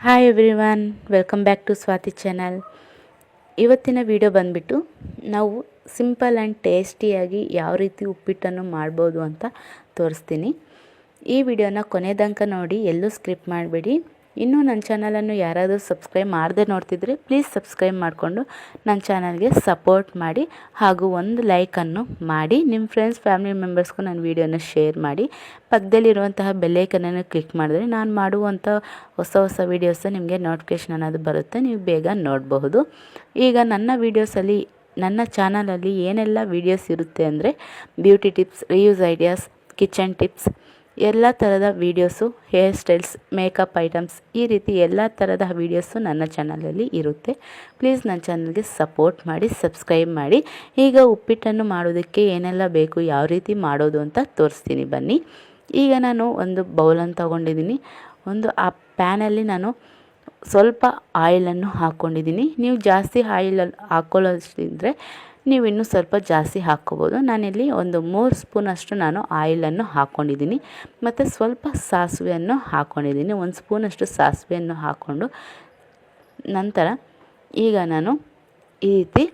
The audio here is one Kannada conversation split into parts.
Hi everyone welcome back to Swathi channel ಇವತ್ತಿನ ವಿಡಿಯೋ ಬಂದುಬಿಟ್ಟು ನಾವು ಸಿಂಪಲ್ ಆ್ಯಂಡ್ ಟೇಸ್ಟಿಯಾಗಿ ಯಾವ ರೀತಿ ಉಪ್ಪಿಟ್ಟನ್ನು ಮಾಡ್ಬೋದು ಅಂತ ತೋರಿಸ್ತೀನಿ. ಈ ವಿಡಿಯೋನ ಕೊನೆ ತನಕ ನೋಡಿ, ಎಲ್ಲೂ ಸ್ಕ್ರಿಪ್ ಮಾಡಬೇಡಿ. ಇನ್ನೂ ನನ್ನ ಚಾನಲನ್ನು ಯಾರಾದರೂ ಸಬ್ಸ್ಕ್ರೈಬ್ ಮಾಡದೆ ನೋಡ್ತಿದ್ರೆ ಪ್ಲೀಸ್ ಸಬ್ಸ್ಕ್ರೈಬ್ ಮಾಡಿಕೊಂಡು ನನ್ನ ಚಾನಲ್ಗೆ ಸಪೋರ್ಟ್ ಮಾಡಿ ಹಾಗೂ ಒಂದು ಲೈಕನ್ನು ಮಾಡಿ. ನಿಮ್ಮ ಫ್ರೆಂಡ್ಸ್, ಫ್ಯಾಮಿಲಿ ಮೆಂಬರ್ಸ್ಗೂ ನನ್ನ ವೀಡಿಯೋನ ಶೇರ್ ಮಾಡಿ. ಪಕ್ಕದಲ್ಲಿರುವಂತಹ ಬೆಲ್ಲೈಕನನ್ನು ಕ್ಲಿಕ್ ಮಾಡಿದ್ರೆ ನಾನು ಮಾಡುವಂಥ ಹೊಸ ಹೊಸ ವೀಡಿಯೋಸ ನಿಮಗೆ ನೋಟಿಫಿಕೇಷನ್ ಅನ್ನೋದು ಬರುತ್ತೆ. ನೀವು ಬೇಗ ನೋಡಬಹುದು. ಈಗ ನನ್ನ ವೀಡಿಯೋಸಲ್ಲಿ, ನನ್ನ ಚಾನಲಲ್ಲಿ ಏನೆಲ್ಲ ವೀಡಿಯೋಸ್ ಇರುತ್ತೆ ಅಂದರೆ beauty tips reuse ideas kitchen tips ಎಲ್ಲ ಥರದ videos, hair styles, makeup items ಈ ರೀತಿ ಎಲ್ಲ ಥರದ ವೀಡಿಯೋಸು ನನ್ನ ಚಾನಲಲ್ಲಿ ಇರುತ್ತೆ. ಪ್ಲೀಸ್ ನನ್ನ ಚಾನಲ್ಗೆ ಸಪೋರ್ಟ್ ಮಾಡಿ, ಸಬ್ಸ್ಕ್ರೈಬ್ ಮಾಡಿ. ಈಗ ಉಪ್ಪಿಟ್ಟನ್ನು ಮಾಡೋದಕ್ಕೆ ಏನೆಲ್ಲ ಬೇಕು, ಯಾವ ರೀತಿ ಮಾಡೋದು ಅಂತ ತೋರಿಸ್ತೀನಿ ಬನ್ನಿ. ಈಗ ನಾನು ಒಂದು ಬೌಲನ್ನು ತೊಗೊಂಡಿದ್ದೀನಿ. ಒಂದು ಆ ಪ್ಯಾನಲ್ಲಿ ನಾನು ಸ್ವಲ್ಪ ಆಯಿಲನ್ನು ಹಾಕ್ಕೊಂಡಿದ್ದೀನಿ ನೀವು ಜಾಸ್ತಿ ಆಯಿಲ್ ಹಾಕ್ಕೊಳ್ಳೋಷ್ಟಿದ್ರೆ ನೀವು ಇನ್ನೂ ಸ್ವಲ್ಪ ಜಾಸ್ತಿ ಹಾಕ್ಕೋಬೋದು. ನಾನಿಲ್ಲಿ ಒಂದು ಮೂರು ಸ್ಪೂನಷ್ಟು ನಾನು ಆಯಿಲನ್ನು ಹಾಕ್ಕೊಂಡಿದ್ದೀನಿ. ಮತ್ತು ಸ್ವಲ್ಪ ಸಾಸಿವೆಯನ್ನು ಹಾಕ್ಕೊಂಡಿದ್ದೀನಿ. ಒಂದು ಸ್ಪೂನಷ್ಟು ಸಾಸಿವೆಯನ್ನು ಹಾಕ್ಕೊಂಡು ನಂತರ ಈಗ ನಾನು ಈ ರೀತಿ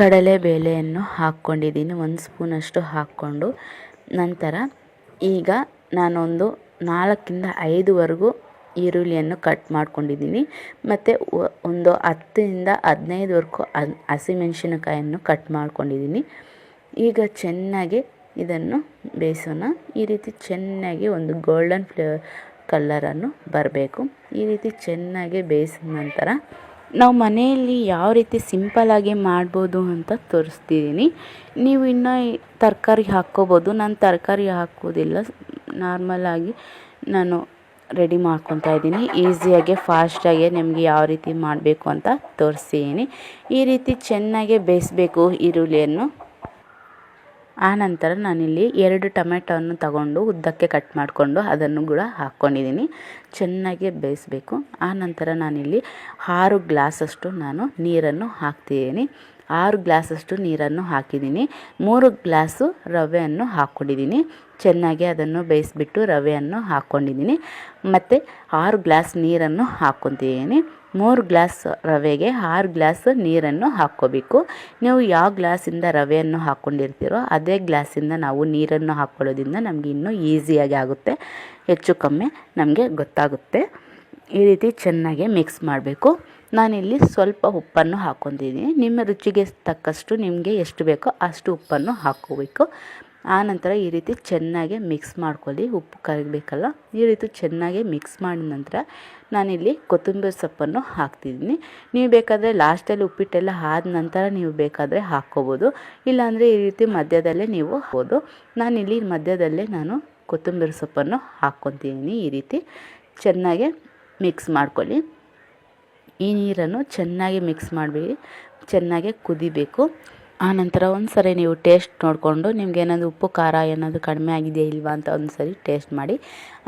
ಕಡಲೆಬೇಳೆಯನ್ನು ಹಾಕ್ಕೊಂಡಿದ್ದೀನಿ. ಒಂದು ಸ್ಪೂನಷ್ಟು ಹಾಕ್ಕೊಂಡು ನಂತರ ಈಗ ನಾನೊಂದು ನಾಲ್ಕಿಂದ ಐದುವರೆಗೂ ಈರುಳ್ಳಿಯನ್ನು ಕಟ್ ಮಾಡ್ಕೊಂಡಿದ್ದೀನಿ. ಮತ್ತು ಒಂದು ಹತ್ತರಿಂದ ಹದಿನೈದವರೆಗೂ ಹಸಿಮೆಣಸಿನಕಾಯನ್ನು ಕಟ್ ಮಾಡ್ಕೊಂಡಿದ್ದೀನಿ. ಈಗ ಚೆನ್ನಾಗಿ ಇದನ್ನು ಬೇಯಿಸೋಣ. ಈ ರೀತಿ ಚೆನ್ನಾಗಿ ಒಂದು ಗೋಲ್ಡನ್ ಫ್ಲೇ ಕಲ್ಲರನ್ನು ಬರಬೇಕು. ಈ ರೀತಿ ಚೆನ್ನಾಗಿ ಬೇಯಿಸಿದ ನಂತರ ನಾವು ಮನೆಯಲ್ಲಿ ಯಾವ ರೀತಿ ಸಿಂಪಲಾಗಿ ಮಾಡ್ಬೋದು ಅಂತ ತೋರಿಸ್ತಿದ್ದೀನಿ. ನೀವು ಇನ್ನೂ ತರಕಾರಿ ಹಾಕ್ಕೋಬೋದು. ನಾನು ತರಕಾರಿ ಹಾಕೋದಿಲ್ಲ. ನಾರ್ಮಲಾಗಿ ನಾನು ರೆಡಿ ಮಾಡ್ಕೊತಾ ಇದ್ದೀನಿ. ಈಸಿಯಾಗಿ, ಫಾಸ್ಟಾಗೆ ನಿಮಗೆ ಯಾವ ರೀತಿ ಮಾಡಬೇಕು ಅಂತ ತೋರಿಸ್ತೀನಿ. ಈ ರೀತಿ ಚೆನ್ನಾಗೆ ಬೇಯಿಸಬೇಕು ಈರುಳ್ಳಿಯನ್ನು. ಆನಂತರ ನಾನಿಲ್ಲಿ ಎರಡು ಟೊಮೆಟೊವನ್ನು ತಗೊಂಡು ಉದ್ದಕ್ಕೆ ಕಟ್ ಮಾಡಿಕೊಂಡು ಅದನ್ನು ಕೂಡ ಹಾಕ್ಕೊಂಡಿದ್ದೀನಿ. ಚೆನ್ನಾಗಿ ಬೇಯಿಸಬೇಕು. ಆನಂತರ ನಾನಿಲ್ಲಿ ಆರು ಗ್ಲಾಸಷ್ಟು ನಾನು ನೀರನ್ನು ಹಾಕ್ತಿದ್ದೀನಿ. ಆರು ಗ್ಲಾಸಷ್ಟು ನೀರನ್ನು ಹಾಕಿದ್ದೀನಿ. ಮೂರು ಗ್ಲಾಸು ರವೆಯನ್ನು ಹಾಕ್ಕೊಂಡಿದ್ದೀನಿ. ಚೆನ್ನಾಗಿ ಅದನ್ನು ಬೇಯಿಸ್ಬಿಟ್ಟು ರವೆಯನ್ನು ಹಾಕ್ಕೊಂಡಿದ್ದೀನಿ. ಮತ್ತು ಆರು ಗ್ಲಾಸ್ ನೀರನ್ನು ಹಾಕ್ಕೊತಿದ್ದೀನಿ. ಮೂರು ಗ್ಲಾಸ್ ರವೆಗೆ ಆರು ಗ್ಲಾಸ್ ನೀರನ್ನು ಹಾಕ್ಕೋಬೇಕು. ನೀವು ಯಾವ ಗ್ಲಾಸಿಂದ ರವೆಯನ್ನು ಹಾಕ್ಕೊಂಡಿರ್ತೀರೋ ಅದೇ ಗ್ಲಾಸಿಂದ ನಾವು ನೀರನ್ನು ಹಾಕ್ಕೊಳ್ಳೋದ್ರಿಂದ ನಮಗೆ ಇನ್ನೂ ಈಸಿಯಾಗಿ ಆಗುತ್ತೆ. ಹೆಚ್ಚು ಕಮ್ಮಿ ನಮಗೆ ಗೊತ್ತಾಗುತ್ತೆ. ಈ ರೀತಿ ಚೆನ್ನಾಗಿ ಮಿಕ್ಸ್ ಮಾಡಬೇಕು. ನಾನಿಲ್ಲಿ ಸ್ವಲ್ಪ ಉಪ್ಪನ್ನು ಹಾಕೊಂಡಿದ್ದೀನಿ. ನಿಮ್ಮ ರುಚಿಗೆ ತಕ್ಕಷ್ಟು ನಿಮಗೆ ಎಷ್ಟು ಬೇಕೋ ಅಷ್ಟು ಉಪ್ಪನ್ನು ಹಾಕ್ಕೋಬೇಕು. ಆನಂತರ ಈ ರೀತಿ ಚೆನ್ನಾಗಿ ಮಿಕ್ಸ್ ಮಾಡ್ಕೊಳ್ಳಿ. ಉಪ್ಪು ಕರಗಬೇಕಲ್ಲ ಈ ರೀತಿ ಚೆನ್ನಾಗಿ ಮಿಕ್ಸ್ ಮಾಡಿದ ನಂತರ ನಾನಿಲ್ಲಿ ಕೊತ್ತಂಬರಿ ಸೊಪ್ಪನ್ನು ಹಾಕ್ತಿದ್ದೀನಿ. ನೀವು ಬೇಕಾದರೆ ಲಾಸ್ಟಲ್ಲಿ ಉಪ್ಪಿಟ್ಟೆಲ್ಲ ಆದ ನಂತರ ನೀವು ಬೇಕಾದರೆ ಹಾಕ್ಕೋಬೋದು. ಇಲ್ಲಾಂದರೆ ಈ ರೀತಿ ಮಧ್ಯದಲ್ಲೇ ನೀವು ಹಾಕ್ಬೋದು. ನಾನಿಲ್ಲಿ ಮಧ್ಯದಲ್ಲೇ ನಾನು ಕೊತ್ತಂಬರಿ ಸೊಪ್ಪನ್ನು ಹಾಕ್ಕೊತೀನಿ ಈ ರೀತಿ. ಚೆನ್ನಾಗಿ ಮಿಕ್ಸ್ ಮಾಡ್ಕೊಳ್ಳಿ. ಈ ನೀರನ್ನು ಚೆನ್ನಾಗಿ ಮಿಕ್ಸ್ ಮಾಡಿಬಿಡಿ. ಚೆನ್ನಾಗಿ ಕುದಿಬೇಕು. ಆನಂತರ ಒಂದು ಸರಿ ನೀವು ಟೇಸ್ಟ್ ನೋಡಿಕೊಂಡು ನಿಮ್ಗೆ ಏನಾದರೂ ಉಪ್ಪು, ಖಾರ ಏನಾದರೂ ಕಡಿಮೆ ಆಗಿದೆಯಾ ಇಲ್ವಾ ಅಂತ ಒಂದು ಸರಿ ಟೇಸ್ಟ್ ಮಾಡಿ.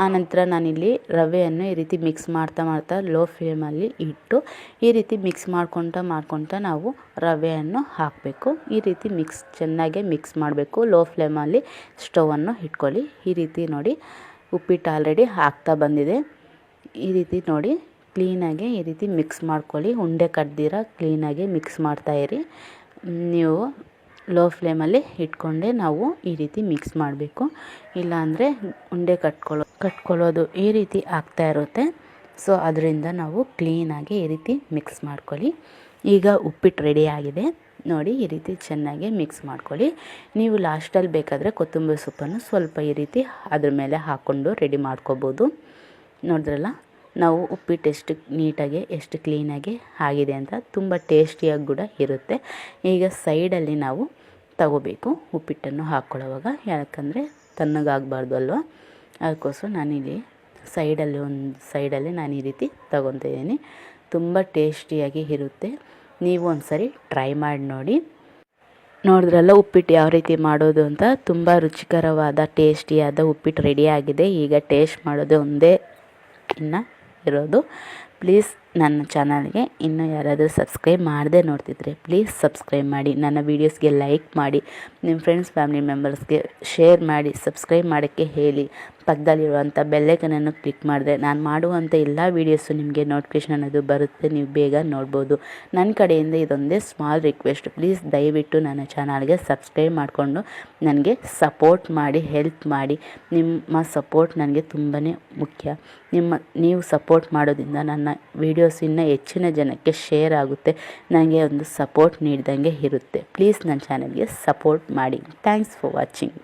ಆನಂತರ ನಾನಿಲ್ಲಿ ರವೆಯನ್ನು ಈ ರೀತಿ ಮಿಕ್ಸ್ ಮಾಡ್ತಾ ಮಾಡ್ತಾ ಲೋ ಫ್ಲೇಮಲ್ಲಿ ಇಟ್ಟು ಈ ರೀತಿ ಮಿಕ್ಸ್ ಮಾಡ್ಕೊತ ಮಾಡ್ಕೊತ ನಾವು ರವೆಯನ್ನು ಹಾಕಬೇಕು. ಈ ರೀತಿ ಮಿಕ್ಸ್ ಚೆನ್ನಾಗೆ ಮಿಕ್ಸ್ ಮಾಡಬೇಕು. ಲೋ ಫ್ಲೇಮಲ್ಲಿ ಸ್ಟವನ್ನು ಇಟ್ಕೊಳ್ಳಿ. ಈ ರೀತಿ ನೋಡಿ ಉಪ್ಪಿಟ್ಟು ಆಲ್ರೆಡಿ ಹಾಕ್ತಾ ಬಂದಿದೆ. ಈ ರೀತಿ ನೋಡಿ ಕ್ಲೀನಾಗಿ ಈ ರೀತಿ ಮಿಕ್ಸ್ ಮಾಡ್ಕೊಳ್ಳಿ. ಉಂಡೆ ಕಟ್ದಿರ ಕ್ಲೀನಾಗಿ ಮಿಕ್ಸ್ ಮಾಡ್ತಾಯಿರಿ ನೀವು ಲೋ ಫ್ಲೇಮಲ್ಲಿ ಇಟ್ಕೊಂಡೆ ನಾವು ಈ ರೀತಿ ಮಿಕ್ಸ್ ಮಾಡಬೇಕು. ಇಲ್ಲಾಂದರೆ ಉಂಡೆ ಕಟ್ಕೊಳ್ಳೋ, ಕಟ್ಕೊಳ್ಳೋದು ಈ ರೀತಿ ಆಗ್ತಾ ಇರುತ್ತೆ. ಸೊ, ಅದರಿಂದ ನಾವು ಕ್ಲೀನಾಗಿ ಈ ರೀತಿ ಮಿಕ್ಸ್ ಮಾಡ್ಕೊಳ್ಳಿ. ಈಗ ಉಪ್ಪಿಟ್ಟು ರೆಡಿ ಆಗಿದೆ. ನೋಡಿ, ಈ ರೀತಿ ಚೆನ್ನಾಗಿ ಮಿಕ್ಸ್ ಮಾಡ್ಕೊಳ್ಳಿ. ನೀವು ಲಾಸ್ಟಲ್ಲಿ ಬೇಕಾದರೆ ಕೊತ್ತಂಬರಿ ಸೊಪ್ಪನ್ನು ಸ್ವಲ್ಪ ಈ ರೀತಿ ಅದ್ರ ಮೇಲೆ ಹಾಕ್ಕೊಂಡು ರೆಡಿ ಮಾಡ್ಕೋಬೋದು. ನೋಡಿದ್ರಲ್ಲ? ನಾವು ಉಪ್ಪಿಟ್ಟು ಎಷ್ಟು ನೀಟಾಗಿ, ಎಷ್ಟು ಕ್ಲೀನಾಗಿ ಆಗಿದೆ ಅಂತ ತುಂಬ ಟೇಸ್ಟಿಯಾಗಿ ಕೂಡ ಇರುತ್ತೆ. ಈಗ ಸೈಡಲ್ಲಿ ನಾವು ತಗೋಬೇಕು ಉಪ್ಪಿಟ್ಟನ್ನು ಹಾಕ್ಕೊಳ್ಳೋವಾಗ. ಯಾಕಂದರೆ ತಣ್ಣಗಾಗಬಾರ್ದು ಅಲ್ವಾ? ಅದಕ್ಕೋಸ್ಕರ ನಾನಿಲ್ಲಿ ಸೈಡಲ್ಲಿ ಒಂದು, ಸೈಡಲ್ಲಿ ನಾನು ಈ ರೀತಿ ತಗೊತಿದ್ದೀನಿ ತುಂಬ ಟೇಸ್ಟಿಯಾಗಿ ಇರುತ್ತೆ. ನೀವು ಒಂದು ಸರಿ ಟ್ರೈ ಮಾಡಿ ನೋಡಿ. ನೋಡಿದ್ರಲ್ಲ ಉಪ್ಪಿಟ್ಟು ಯಾವ ರೀತಿ ಮಾಡೋದು ಅಂತ? ತುಂಬ ರುಚಿಕರವಾದ, ಟೇಸ್ಟಿಯಾದ ಉಪ್ಪಿಟ್ಟು ರೆಡಿಯಾಗಿದೆ ಈಗ ಟೇಸ್ಟ್ ಮಾಡೋದು ಒಂದೇ ಇನ್ನು. ಇರೋದು ಪ್ಲೀಸ್ ನನ್ನ ಚಾನಲ್ಗೆ ಇನ್ನೂ ಯಾರಾದರೂ ಸಬ್ಸ್ಕ್ರೈಬ್ ಮಾಡದೆ ನೋಡ್ತಿದ್ರೆ ಪ್ಲೀಸ್ ಸಬ್ಸ್ಕ್ರೈಬ್ ಮಾಡಿ, ನನ್ನ ವೀಡಿಯೋಸ್ಗೆ ಲೈಕ್ ಮಾಡಿ, ನಿಮ್ಮ ಫ್ರೆಂಡ್ಸ್, ಫ್ಯಾಮಿಲಿ ಮೆಂಬರ್ಸ್ಗೆ ಶೇರ್ ಮಾಡಿ, ಸಬ್ಸ್ಕ್ರೈಬ್ ಮಾಡೋಕ್ಕೆ ಹೇಳಿ. ಪಕ್ಕದಲ್ಲಿರುವಂಥ ಬೆಲ್ಲೈಕನನ್ನು ಕ್ಲಿಕ್ ಮಾಡಿದೆ ನಾನು ಮಾಡುವಂಥ ಎಲ್ಲ ವೀಡಿಯೋಸು ನಿಮಗೆ ನೋಟಿಫಿಕೇಶನ್ ಅನ್ನೋದು ಬರುತ್ತೆ, ನೀವು ಬೇಗ ನೋಡ್ಬೋದು. ನನ್ನ ಕಡೆಯಿಂದ ಇದೊಂದೇ ಸ್ಮಾಲ್ ರಿಕ್ವೆಸ್ಟ್, ಪ್ಲೀಸ್ ದಯವಿಟ್ಟು ನನ್ನ ಚಾನಲ್ಗೆ ಸಬ್ಸ್ಕ್ರೈಬ್ ಮಾಡಿಕೊಂಡು ನನಗೆ ಸಪೋರ್ಟ್ ಮಾಡಿ, ಹೆಲ್ಪ್ ಮಾಡಿ. ನಿಮ್ಮ ಸಪೋರ್ಟ್ ನನಗೆ ತುಂಬಾ ಮುಖ್ಯ. ನಿಮ್ಮ ನೀವು ಸಪೋರ್ಟ್ ಮಾಡೋದ್ರಿಂದ ನನ್ನ ವೀಡಿಯೋಸ್ ಇನ್ನೂ ಹೆಚ್ಚಿನ ಜನಕ್ಕೆ ಶೇರ್ ಆಗುತ್ತೆ. ನನಗೆ ಒಂದು ಸಪೋರ್ಟ್ ನೀಡಿದಂಗೆ ಇರುತ್ತೆ. ಪ್ಲೀಸ್ ನನ್ನ ಚಾನಲ್ಗೆ ಸಪೋರ್ಟ್ ಮಾಡಿ. Thanks for watching